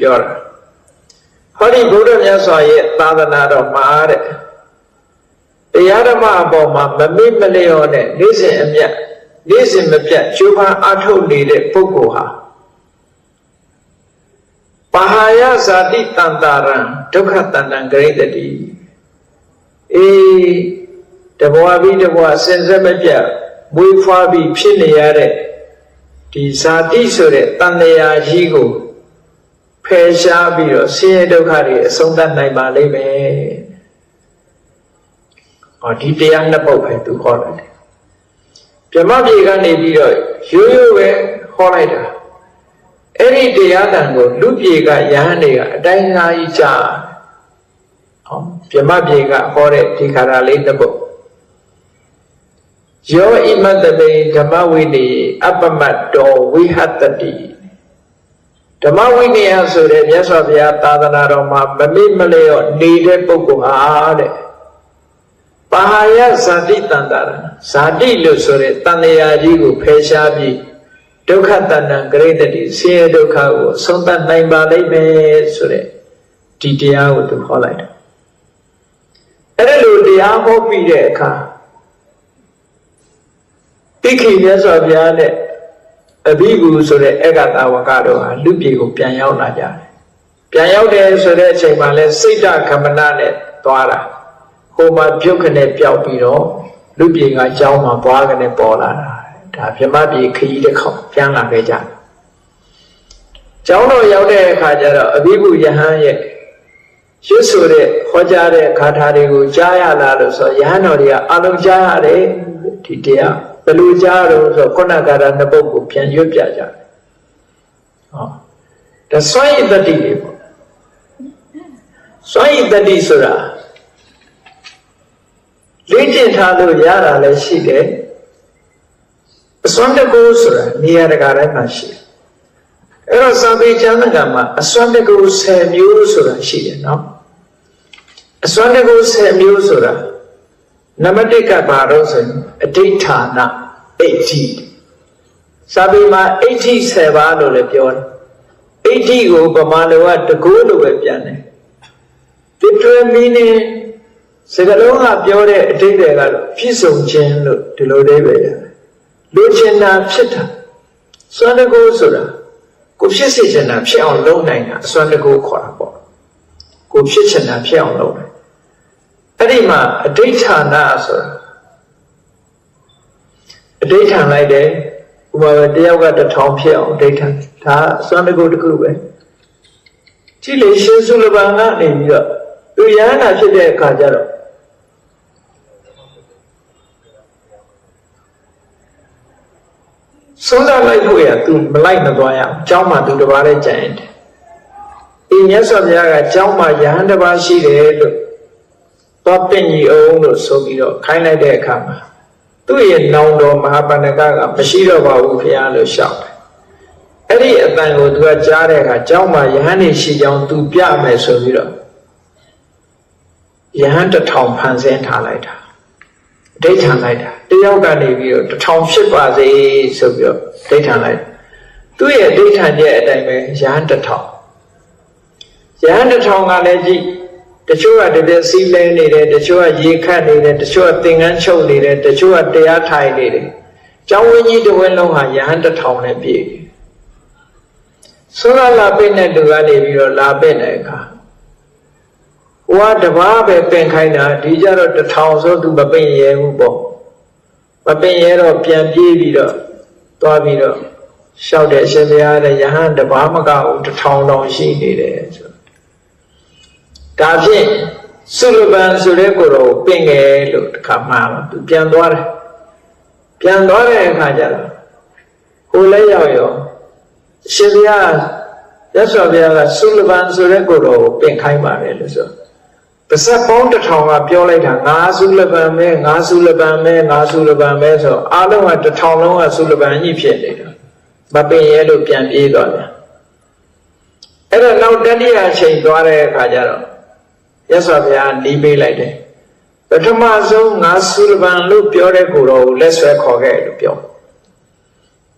ပြောတာဟောဒီဘုရားမြတ်စွာရဲ့သာသနာတော်မှာတဲ့တရားဓမ္မအပေါ်မှာမမိမလျော့နဲ့နေ့စဉ်အမြတ်နေ့စဉ်မပြတ်ကျိုးပန်းအထုတ်နေတဲ့ပုဂ္ဂိုလ်ဟာပဟာယဇာတိတန်တာရံဒုက္ခတန္တံဂရိတတိအေးတဘဝပြီးတဘဝစင်စက်မပြတ်မွေးဖွားပြီးဖြစ်နေရတဲ့ဒီဇာတိဆိုတဲ့တန်တရာကြီးကို ဖယ်ရှားပြီးတော့ဆင်းရဲဒုက္ခတွေအဆုံးသတ်နိုင်ပါလိမ့်မယ်။ဟောဒီတရားနှစ်ပုဒ်ပဲသူဟောလိုက်တယ်။ပြမပြေကနေပြီးတော့ရိုးရိုးပဲဟောလိုက်တာ။အဲ့ဒီတရားတန်ကိုလူပြေကယဟန်တွေကအတိုင်းအသားကြီးကြား။ဟောပြမပြေကဟောတဲ့ဒီခါရလေးတစ်ပုဒ်ယောဣမတတေဓမ္မဝိနေအပ္ပမတ်တောဝိဟတတိ ဓမ္မဝိနည်းဆိုတဲ့မြတ်စွာဘုရားသာသနာတော်မှာမမေ့မလျော့နေတဲ့ပုဂ္ဂိုလ်ဟာတဲ့ပါဟာယဇာတိတန်တာရဇာတိလို့ဆိုတဲ့တန်လျာကြီးကိုဖယ်ရှားပြီးဒုက္ခတဏ္ဍဂရိတတိဆင်းရဲဒုက္ခကိုဆုံးသတ်နိုင်ပါလိမ့်မယ်ဆိုတဲ့ဒီတရားကိုသူဟောလိုက်တယ်အဲ့ဒါလိုတရားဟောပြီးတဲ့အခါတိခိမြတ်စွာဘုရားနဲ့ အဘိဂုဆိုတဲ့အေကတာဝကတို့ဟာလူပြေကိုပြန်ရောက်လာကြတယ်။ပြန်ရောက်တယ်ဆိုတဲ့အချိန်မှာလဲစိတ်တခမနနဲ့သွားတာ။ဟိုမှာပြုတ်ခနဲ့ပျောက်ပြီးတော့လူပြေကကြောင်းမှာသွားခနဲ့ပေါ်လာတာ။ဒါဗြဟ္မပြေခရီးတစ်ခေါက်ပြန်လာခဲ့ကြတယ်။ကျောင်းတော်ရောက်တဲ့အခါကျတော့အဘိဂုယဟန်ရဲ့ရွတ်ဆိုတဲ့ဟောကြားတဲ့ခါထာတွေကိုကြားရလားလို့ဆိုယဟန်တော်တွေကအလုံးကြားရတယ်ဒီတရား ဘယ်လိုကြားတော့ဆိုခုနကရာနှစ်ပုဒ်ကိုပြန်ရွတ်ပြကြတယ်ဟောဒါစွန့်ရည်တတိတွေပေါ့စွန့်ရည်တတိဆိုတာလေ့ကျင့်ထားလို့ရတာလည်းရှိတယ်အစွမ်းတကူဆိုတာနေရာတကာတိုင်းမှာရှိတယ်အဲ့တော့စာပေကျမ်းကမှာအစွမ်းတကူ10မျိုးဆိုတာရှိတယ်နော်အစွမ်းတကူ10မျိုးဆိုတာ နံပါတ်1ကဘာလို့ဆိုရင်အဋိဌာနအဋ္ဌိစာပေမှာအဋ္ဌိ10ပါးလို့လည်းပြောတယ်အဋ္ဌိကိုဗမာလိုကတကူလို့ပဲပြန်တယ် literal meaning စကားလုံးကပြောတဲ့အဓိပ္ပာယ်ကတော့ပြည့်စုံခြင်းလို့ဒီလိုအဓိပ္ပာယ်ရတယ်လိုချင်တာဖြစ်တာစွမ်းတကူဆိုတာကိုဖြစ်စေချင်တာဖြစ်အောင်လုပ်နိုင်တာအစွမ်းတကူခေါ်တာပေါ့ကိုဖြစ်ချင်တာဖြစ်အောင်လုပ်နိုင် အဲ့ဒီမှာအဋိဌာဏဆိုတာအဋိဌာန်လိုက်တယ်ဥပမာတယောက်ကတထောင်ဖြစ်အောင်အဋိဌာန်ဒါအစွမ်းတကူတကူပဲကြည့်လေရှင်စုလပန်ကနေပြီးတော့သူရဟန္တာဖြစ်တဲ့အခါကျတော့စိုးစားလိုက်ဖို့ရသူမလိုက်မသွားရအောင်ကျောင်းမှာသူတပါးလေးကြံရင်တယ်။အင်းမြတ်စွာဘုရားကကျောင်းမှာယဟန်တပါးရှိတယ်လို့ သွားပင့်ကြီးအောင်လို့ဆိုပြီးတော့ခိုင်းလိုက်တဲ့အခါမှာသူ့ရဲ့နောင်တော်မဟာပဏ္ဏကကမရှိတော့ပါဘူးခင်ဗျာလို့ရှောက်တယ်အဲ့ဒီအတန်ကိုသူကကြားတဲ့အခါเจ้าမှာယဟန်နေရှိကြောင်းသူပြမယ်ဆိုပြီးတော့ယဟန်တစ်ထောင်ဖန်ဆင်းထားလိုက်တာဒိဋ္ဌံလိုက်တာတယောက်ကနေပြီးတော့တစ်ထောင်ဖြစ်ပါစေဆိုပြီးတော့ဒိဋ္ဌံလိုက်သူ့ရဲ့ဒိဋ္ဌံရဲ့အတိုင်းပဲယဟန်တစ်ထောင်ယဟန်တစ်ထောင်ကလည်းကြည့် တချို့ကတပြည့်စီးလဲနေတယ်တချို့ကရေခတ်နေတယ်တချို့ကသင်္ကန်းချုပ်နေတယ်တချို့ကတရားထိုင်နေတယ်ကျောင်းဝင်းကြီးတစ်ဝင်းလုံးဟာယဟန်တစ်ထောင်နဲ့ပြည့်တယ်ဆိုရလာပိတ်တဲ့သူကနေပြီးတော့လာပိတ်တဲ့အခါဟိုကတပားပဲပင်ခိုင်းတာဒီကြတော့တထောင်ဆိုသူမပင်ရဲဘူးပေါ့မပင်ရဲတော့ပြန်ပြေးပြီးတော့သွားပြီးတော့လျှောက်တဲ့အရှင်ဘုရားတဲ့ယဟန်တပားမကဘူးတထောင်တောင်ရှိနေတယ်ဆို ဒါဖြင့်သုလပန်ဆိုတဲ့ကိုယ်တော်ပင်ငယ်လို့တခါမှတော့သူပြန်သွားတယ်ပြန်သွားတဲ့အခါကျတော့ဟိုလည်းရောက်ရောရှင်ဘုရားရသော်ဘုရားကသုလပန်ဆိုတဲ့ကိုယ်တော်ကိုပင်ခိုင်းပါတယ်လို့ဆိုပါဇက်ပေါင်းတစ်ထောင်ကပြောလိုက်တာငါသုလပန်မဲငါသုလပန်မဲငါသုလပန်မဲဆိုအားလုံးကတစ်ထောင်လုံးကသုလပန်ကြီးဖြစ်နေတာမပင်ရဲလို့ပြန်ပြေးသွားတယ်အဲ့တော့နောက်တတိယအချိန်သွားတဲ့အခါကျတော့ ရသော်ဘုရားနီးပေးလိုက်တယ်ပထမဆုံးငါသုလပန်လို့ပြောတဲ့ကိုယ်တော်ကိုလက်ဆွဲခေါ်ခဲ့လို့ပြော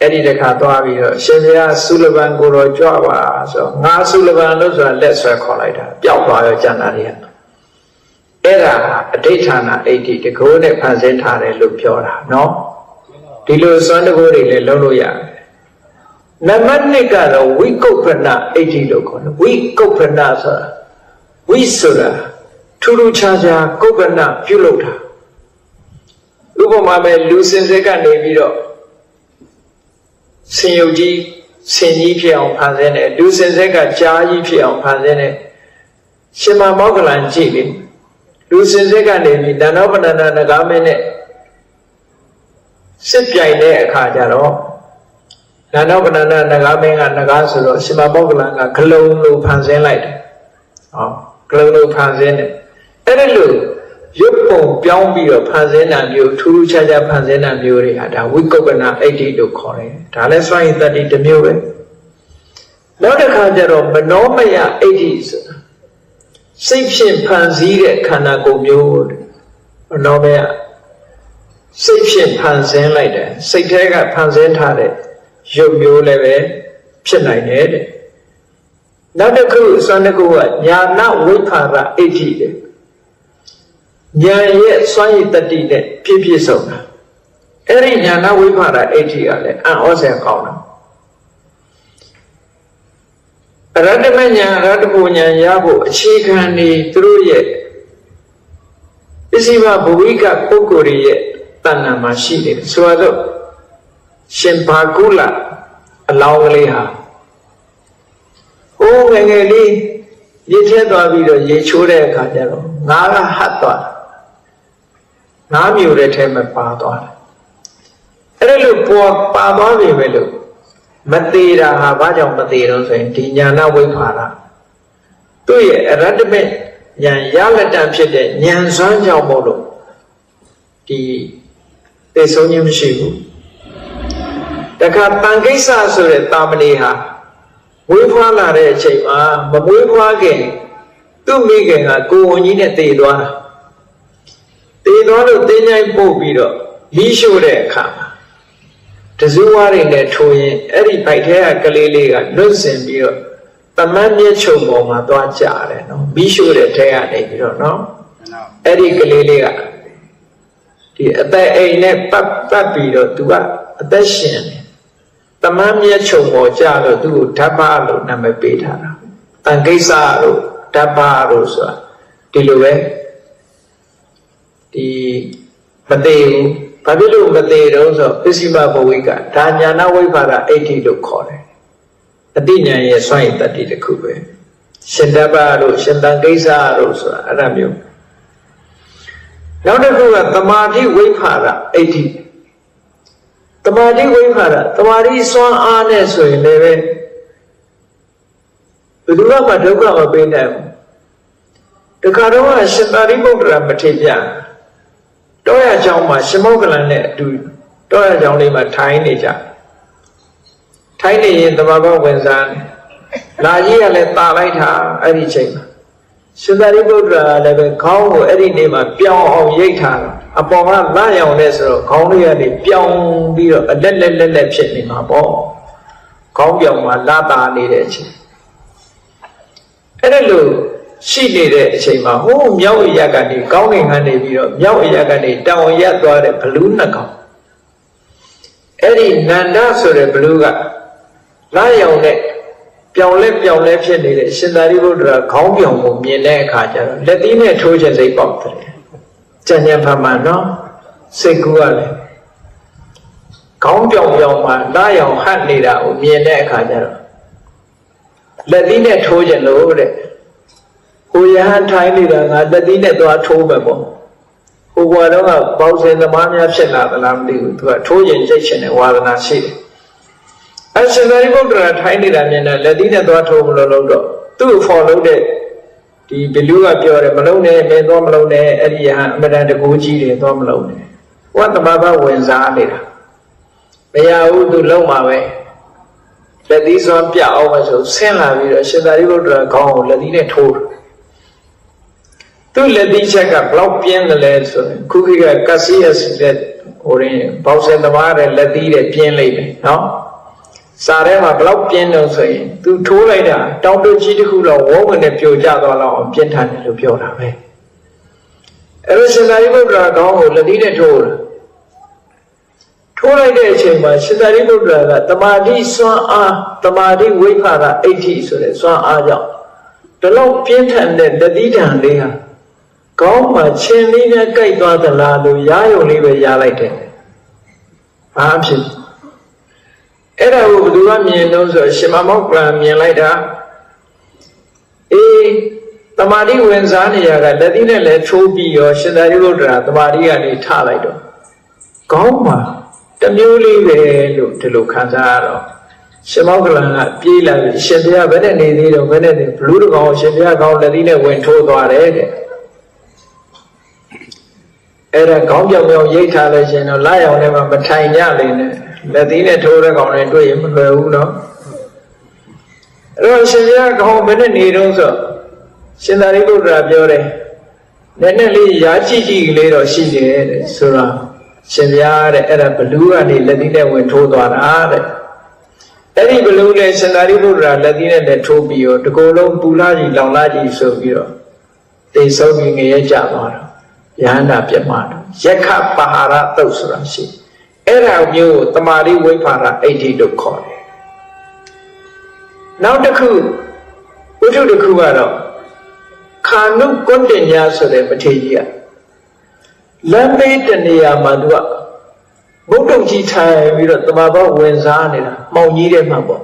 အဲ့ဒီတခါသွားပြီးတော့ရှင်ဘုရားဆုလပန်ကိုတော်ကြွပါဆိုတော့ငါဆုလပန်လို့ဆိုတာလက်ဆွဲခေါ်လိုက်တာပျောက်သွားရောကျန်တာတွေကအဲ့ဒါအဋိဌာဏအဋ္ဌိတကိုးနဲ့ဖန်ဆင်းထားတယ်လို့ပြောတာနော်ဒီလိုစွမ်းတကိုးတွေလည်းလုံးလို့ရတယ်နံပါတ်1ကတော့ဝိကုပ္ပဏအဋ္ဌိလို့ခေါ်တယ်ဝိကုပ္ပဏဆိုတာ ဝိဆိုတာထူးထူးခြားခြားကုပ္ပဏပြုလုပ်တာဥပမာပဲလူစင်စစ်ကနေပြီးတော့ဆင်ယုတ်ကြီးဆင်ကြီးဖြစ်အောင်ဖန်ဆင်းတယ်လူစင်ဆက်ကကြားကြီးဖြစ်အောင်ဖန်ဆင်းတယ်ရှင်မမောကလန်ကြည့်ပြီလူစင်ဆက်ကနေပြီးတဏှောပဏ္ဏနဂါမင်းနဲ့စစ်ပြိုင်တဲ့အခါကျတော့တဏှောပဏ္ဏနဂါမင်းကနဂါဆိုတော့ရှင်မမောကလန်ကဂလုံလိုဖန်ဆင်းလိုက်တယ်ဟော ဂလုံလိုဖန်ဆင်းတယ်အဲ့ဒီလိုရုပ်ပုံပြောင်းပြီးတော့ဖန်ဆင်းတာမျိုးထူးထူးခြားခြားဖန်ဆင်းတာမျိုးတွေဟာဒါဝိကုပ္ပနာအဋ္ဌိလို့ခေါ်တယ်ဒါလည်းစွန့်ရည်တတ္တိတစ်မျိုးပဲနောက်တစ်ခါကျတော့မနောမယအဋ္ဌိဆိုတာစိတ်ဖြင့်ဖန်ဆည်းတဲ့ခန္ဓာကိုယ်မျိုးမနောမယစိတ်ဖြင့်ဖန်ဆင်းလိုက်တယ်စိတ်ထဲကဖန်ဆင်းထားတဲ့ရုပ်မျိုးလည်းပဲဖြစ်နိုင်တယ်တဲ့ နောက်တစ်ခုစွမ်းတစ်ခုကညာနာဝိဖာရအဋ္ဌိတဲ့ဉာဏ်ရဲ့စွမ်းရည်တတိနဲ့ပြည့်ပြည့်စုံတာအဲ့ဒီဉာဏဝိဖာရအဋ္ဌိကလည်းအံ့ဩစရာကောင်းတာရတ္တမညာရတ္တပူညာရဖို့အခြေခံနေသူတို့ရဲ့ပစ္စည်းမဘဝိကပုဂ္ဂိုလ်တွေရဲ့တဏ္ဍာမှာရှိတယ်ဆိုတော့ရှင်ဘာကုလအလောင်းကလေးဟာ ဟိုးငယ်ငယ်လေးရေထဲသွားပြီးတော့ရေချိုးတဲ့အခါကျတော့ငါးကဟတ်သွားတာငါးမျိုးတဲ့ထဲမှာပါသွားတယ်အဲ့ဒါလို့ပေါ်ပါသွားပြီပဲလို့မသေးတာဟာဘာကြောင့်မသေးတော့ဆိုရင်ဒီညာနာဝိဖာရသူ့ရဲ့အရတ္တမေဉာဏ်ရလက်တံဖြစ်တဲ့ဉာဏ်စွမ်းကြောင့်မို့လို့ဒီသိဆုံးခြင်းမရှိဘူးတခါတန်ကိစ္စဆိုတဲ့တာမဏေဟာ ဝေးဖွားလာတဲ့အချိန်မှာမမွေးဖွားခင်သူ့မိခင်ကကိုဝန်ကြီးနဲ့တည်သွားတာတည်သွားလို့တင်းញိုင်းပို့ပြီးတော့လီးရှို့တဲ့အခါမှာတဇူဝါးတွေနဲ့ထိုးရင်အဲ့ဒီဘိုက်ထဲကကလေးလေးကလွတ်စင်ပြီးတော့တမန်မြက်ချုံပေါ်မှာသွားကြတယ်နော်မီးရှို့တဲ့ထဲကနေပြီးတော့နော်အဲ့ဒီကလေးလေးကဒီအသက်အိမ်နဲ့ပတ်ပတ်ပြီးတော့သူကအသက်ရှင်တယ် တမန်မြက်ချုံပေါ်ကြလို့သူ့ကိုဓမ္မလို့နာမည်ပေးထားတာတန်ကိစ္စလို့ဓမ္မလို့ဆိုတာဒီလိုပဲဒီမသေးဘူးဘာဖြစ်လို့မသေးတော့ဆိုပစ္စည်းမဘဝိကဒါညာနာဝိပါဒအဋ္ဌိလို့ခေါ်တယ်အတိညာရဲ့စွန့်ရည်တတ္တိတစ်ခုပဲရှင်တပ္ပလို့ရှင်တန်ကိစ္စလို့ဆိုတာအဲ့ဒါမျိုးနောက်တစ်ခုကတမာတိဝိဖာရအဋ္ဌိ တမာတိဝိဖာရတမာတိစွမ်းအားနဲ့ဆိုရင်လည်းပဲဘယ်သူမှဒုက္ခမပေးနိုင်ဘူးတခါတော့ရှင်သာရိပုတ္တရာမထေရတောရချောင်းမှာရှမောကလန်နဲ့အတူတောရချောင်းလေးမှာထိုင်နေကြထိုင်နေရင်တမဘောဝင်စားတယ်လာကြီးကလည်းตาလိုက်တာအဲ့ဒီချိန်မှာရှင်သာရိပုတ္တရာလည်းပဲခေါင်းကိုအဲ့ဒီနေ့မှာပြောင်းအောင်ရိတ်ထားတာ အပေါ်ကလန့်ရောင်နဲ့ဆိုတော့ခေါင်းလေးကနေပြောင်းပြီးတော့အလက်လက်လက်လက်ဖြစ်နေမှာပေါ့ခေါင်းပြောင်မှာလာတာနေတဲ့အချိန်အဲ့ဒါလို့ရှိနေတဲ့အချိန်မှာဟိုးမြောက်အရက်ကနေကောင်းကင်ကနေပြီးတော့မြောက်အရက်ကနေတောင်ရက်သွားတဲ့ဘလူးနှစ်ကောင်အဲ့ဒီနန္ဒဆိုတဲ့ဘလူးကလာရောင်နဲ့ပြောင်လဲပြောင်လဲဖြစ်နေတဲ့ရှင်သာရိပုတ္တရာခေါင်းပြောင်ကိုမြင်တဲ့အခါကျတော့လက်သီးနဲ့ထိုးချက်စိတ်ပေါက်တယ် ကြံ့ကြံ့ဖမှန်နော်စိတ်ကူကလည်းခေါင်းပြောင်ပြောင်မှာလာရောင်ဟတ်နေတာကိုမြင်တဲ့အခါကျတော့လက်သီးနဲ့ထိုးချက်လို့တဲ့ဟိုရဟန်းထိုင်းနေတာငါလက်သီးနဲ့သွားထိုးမယ်ပေါ့ဟိုဘွာတော့ကပေါစင်သမားများဖြစ်လာသလားမသိဘူးသူကထိုးရင်ကြိတ်ချင်တဲ့ဝါဒနာရှိတယ်အရှင်သာရိပုတ္တရာထိုင်းနေတာမြင်တယ်လက်သီးနဲ့သွားထိုးမလို့လို့တော့သူ့ကိုဖော်လို့တဲ့ ဒီဘလူးကပြောတယ်မလုံးနဲ့မင်းသွားမလုံးနဲ့အဲ့ဒီရဟန်းအမတန်တကူကြီးတယ်သွားမလုံးနဲ့ဟောတမဘဝင်စားနေတာမရဘူးသူလုံးမှာပဲလက်သီးစွမ်းပြအောင်မဆိုဆင်းလာပြီးတော့ရှင်သာရိပုတ္တရာခေါင်းကိုလက်သီးနဲ့ထိုးတယ်သူသူ့လက်သီးချက်ကဘလောက်ပြင်းတယ်လဲဆိုရင်ခုခေတ်ကကက်ဆီယက်စ်တဲ့ဟိုရင်ဘောက်ဆယ်သမားတဲ့လက်သီးတဲ့ပြင်းလိုက်တယ်နော် စာထဲမှာဘလောက်ပြင်းတော့ဆိုရင်သူထိုးလိုက်တာတောင်တကြီးတစ်ခုလောက်ဝုန်းဝင်နဲ့ပြိုကျသွားတော့အောင်ပြင်းထန်တယ်လို့ပြောတာပဲအဲ့လိုရှင်သာရိပုတ္တရာကောင်းကိုလက်သီးနဲ့ထိုးတာထိုးလိုက်တဲ့အချိန်မှာရှင်သာရိပုတ္တရာကတမာတိစွမ်းအားတမာတိဝိဖာရအဋ္ဌိဆိုတဲ့စွမ်းအားကြောင့်ဒီလောက်ပြင်းထန်တဲ့လက်သီးတံလေးဟာကောင်းမှချင်းလေးနဲ့ကြိုက်သွားသလားလို့ရားယုံလေးပဲရလိုက်တယ်။ဘာဖြစ် အဲ့ဒါကိုဘယ်သူကမြင်တော့ဆိုရှင်မမောက္ကလမြင်လိုက်တာအေးတမာတိဝင်စားနေရကလက်သီးနဲ့လည်းထိုးပြီးရောရှင်သာရိပုတ္တရာတမာတိကနေထလိုက်တော့ကောင်းမှတစ်မျိုးလေးပဲလို့ဒီလိုခံစားရတော့ရှင်မောက္ကလန်ကပြေးလာပြီးရှင်ဘုရားဘယ်နဲ့နေသေးတော့ဘယ်နဲ့နေဘလူးတကောင်ရှင်ဘုရားကောင်းလက်သီးနဲ့ဝင်ထိုးသွားတယ်တဲ့အဲ့ဒါခေါင်းပြောင်ပြောင်ရိတ်ထားလို့ရှင်တော့လာရောင်ထဲမှာမထိုင်ကြလိမ့်နဲ့ လက်သီးနဲ့ထိုးတဲ့ကောင်တွေတွေ့ရင်မလွယ်ဘူးနော်အဲ့တော့ရှင်ဘုရားကောင်းဘယ်နဲ့နေတော့ဆိုရှင်သာရိပုတ္တရာပြောတယ်နည်းနည်းလေးရာကြည့်ကြည့်လေးတော့ရှိတယ်တဲ့ဆိုတော့ရှင်ဘုရားတဲ့အဲ့ဒါဘလူးကနေလက်သီးနဲ့ဝင်ထိုးသွားတာတဲ့အဲ့ဒီဘလူးနဲ့ရှင်သာရိပုတ္တရာလက်သီးနဲ့လည်းထိုးပြီးတော့ဒီကိုယ်လုံးပူလာကြီးလောင်လာကြီးဆိုပြီးတော့တိတ်ဆုံးပြီးငရဲကြသွားတော့ယဟန္တာပြတ်မှာတော့ယက္ခပဟာရတုတ်ဆိုတာရှိ အဲ့ဒါမျိုးကိုတမာရိဝိဖာရအဋ္ဌိလို့ခေါ်တယ်နောက်တစ်ခုဝိထုတစ်ခုကတော့ခာနုကွန်တင်ညာဆိုတဲ့မထေရကြီးကလမ်းမေးတနေရာမှာသူကဘုဒ္ဓကြီးထိုင်ပြီးတော့တမာဘောဝင်စားနေတာမှောင်ကြီးတဲ့မှာပေါ့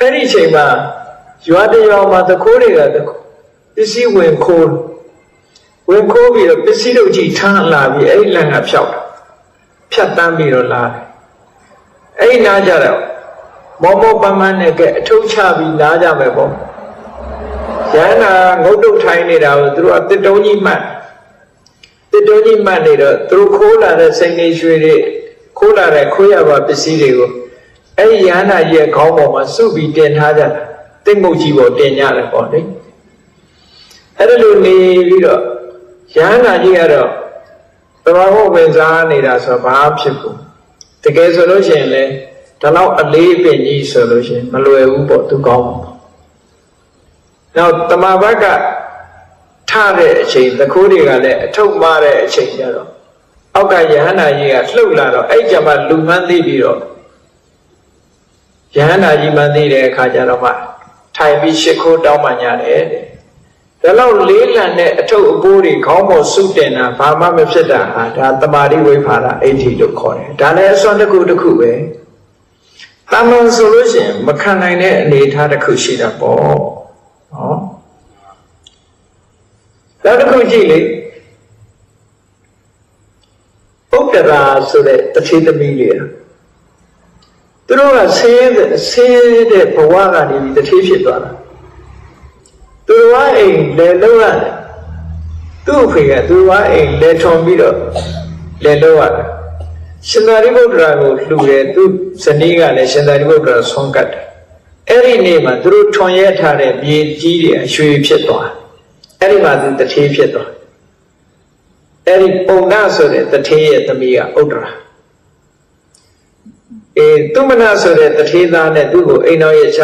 အဲ့ဒီအချိန်မှာရွာတရွာမှာသခိုးတွေကသခိုးပစ္စည်းဝင်ခိုးဝင်ခိုးပြီးတော့ပစ္စည်းတို့ကြီးထမ်းလာပြီးအဲ့ဒီလမ်းကဖြောက်တာ ဖြတ်တန်းပြီးတော့လာတယ်အဲ့ဒီနားကြတော့မောမောပန်းပန်းနဲ့ကဲအထုပ်ချပြီးနားကြမယ်ပေါ့ရဟန္တာငုတ်တုတ်ထိုင်နေတာကိုသူတို့ကတစ်တုံးကြီးမှတ်တစ်တုံးကြီးမှတ်နေတော့သူတို့ခိုးလာတဲ့စိန်နေရွှေတွေခိုးလာတဲ့ခိုးရပါပစ္စည်းတွေကိုအဲ့ဒီရဟန္တာရဲ့ခေါင်းပေါ်မှာစုပြီးတင်ထားကြတာတိတ်မုတ်ကြီးပေါ်တင်ကြတယ်ပေါ့လေအဲ့ဒါလိုနေပြီးတော့ရဟန္တာကြီးကတော့ တဘာဝဝင်စားနေတာဆိုဘာဖြစ်ဘူးတကယ်ဆိုလို့ရှိရင်လေဒီလောက်အလေးအပင်ကြီးဆိုလို့ရှိရင်မလွယ်ဘူးပေါ့သူကောင်းပါနောက်တမဘက်ကထတဲ့အချိန်သခိုးတွေကလည်းအထုပ်မားတဲ့အချိန်ကျတော့အောက်ကယဟန္တာကြီးကလှုပ်လာတော့အဲ့ကြမှာလူမှန်းသိပြီးတော့ယဟန္တာကြီးမှန်းသိတဲ့အခါကျတော့မှထိုင်ပြီးရှ िख ိုးတောင်းပန်ကြတယ်တဲ့ ဒါလောက်လေးလံတဲ့အထုပ်အပိုးတွေခေါင်းပေါ်စုတင်တာဘာမှမဖြစ်တာဟာဒါတမာတိဝိဖာရအဋ္ဌိလို့ခေါ်တယ်ဒါလည်းအစွမ်းတစ်ခုတစ်ခုပဲတာမန်ဆိုလို့ရှိရင်မခံနိုင်တဲ့အနေအထားတစ်ခုရှိတာပေါ့နော်နောက်တစ်ခုကြည့်လေဥတ္တရာဆိုတဲ့တတိသမီးလေးသူတို့ကဆင်းရဲဆင်းရဲတဲ့ဘဝကနေပြီးတတိဖြစ်သွားတာ သူတို့ကအိမ်လဲလုံးရတယ်သူ့အဖေကသူတို့ကအိမ်လဲထွန်ပြီးတော့လဲလုံးရတယ်ရှင်သာရိပုတ္တရာကိုလှူတယ်သူဇနီးကလည်းရှင်သာရိပုတ္တရာဆွမ်းကတ်တယ်အဲ့ဒီနေ့မှာသူတို့ထွန်ရဲထားတဲ့မြေကြီးတွေအရွှေဖြစ်သွားအဲ့ဒီမှာသူတထေးဖြစ်သွားအဲ့ဒီပုံနာဆိုတဲ့တထေးရဲ့သမီးကဥတ္တရာအေးသူမနာဆိုတဲ့တထေးသားနဲ့သူ့ကိုအိမ်တော်ရဲ့ချ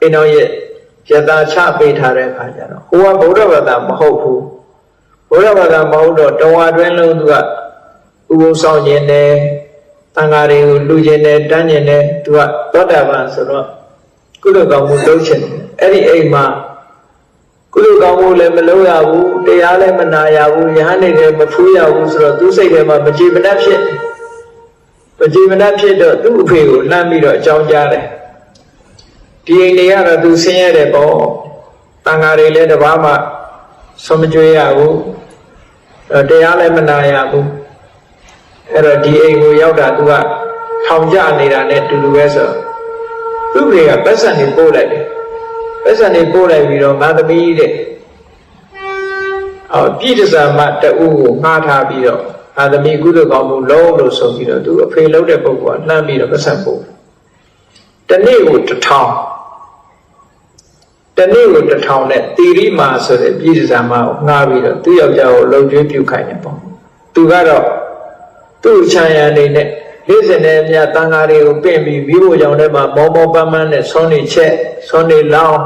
အိမ်တော်ရဲ့ ယတာချပေးထားတဲ့အခါကျတော့ဟိုကဗုဒ္ဓဘာသာမဟုတ်ဘူးဗုဒ္ဓဘာသာမဟုတ်တော့တဝါတွင်းလုံးသူကဥပုံဆောင်ခြင်းနဲ့တန်ဃာတွေကိုလူခြင်းနဲ့တန်းခြင်းနဲ့သူကသောတာပန်ဆိုတော့ကုလကောင်မှုလုပ်ခြင်းအဲ့ဒီအိမ်မှာကုလကောင်မှုလည်းမလုပ်ရဘူးတရားလည်းမနာရဘူးယဟန်နေလည်းမဖူးရဘူးဆိုတော့သူစိတ်ထဲမှာမကြည်မနှက်ဖြစ်မကြည်မနှက်ဖြစ်တော့သူ့အဖေကိုလှမ်းပြီးတော့အကြောင်းကြားတယ် ဒီအိမ်တွေကတော့သူဆင်းရဲတယ်ပေါ့တန်ဃာတွေလည်းတပားမှဆုံးမကြွေးရဘူးတရားလည်းမနာရဘူးအဲ့တော့ဒီအိမ်ကိုရောက်တာသူကထောင်ကြနေတာနဲ့တူတူပဲဆိုသူ့တွေကပတ်စံနေပို့လိုက်တယ်ပတ်စံနေပို့လိုက်ပြီးတော့ငါသမီးတဲ့အော်ပြည်တစားမတူကိုငှားထားပြီးတော့ငါသမီးကုသကောင်းမှုလုံးလို့ဆိုပြီးတော့သူအဖေလုံးတဲ့ပုဂ္ဂိုလ်ကလှမ်းပြီးတော့ပတ်စံပို့တနေ့ကိုတစ်ထောင် တတနေ့ကိုတစ်ထောင်နဲ့တီရိမာဆိုတဲ့ပြည်စံမကိုငှားပြီးတော့သူ့ယောက်ျားကိုလုံကျွေးပြုခိုင်းတယ်ပေါ့သူကတော့သူ့ချမ်းရံနေနဲ့လေးစင်နဲ့မြတ်တန်ဃာတွေကိုပင့်ပြီးမိဖို့ကြောင့်လည်းမမောမောပန်းပန်းနဲ့ဆွမ်းနေချက်ဆွမ်းနေလောင်း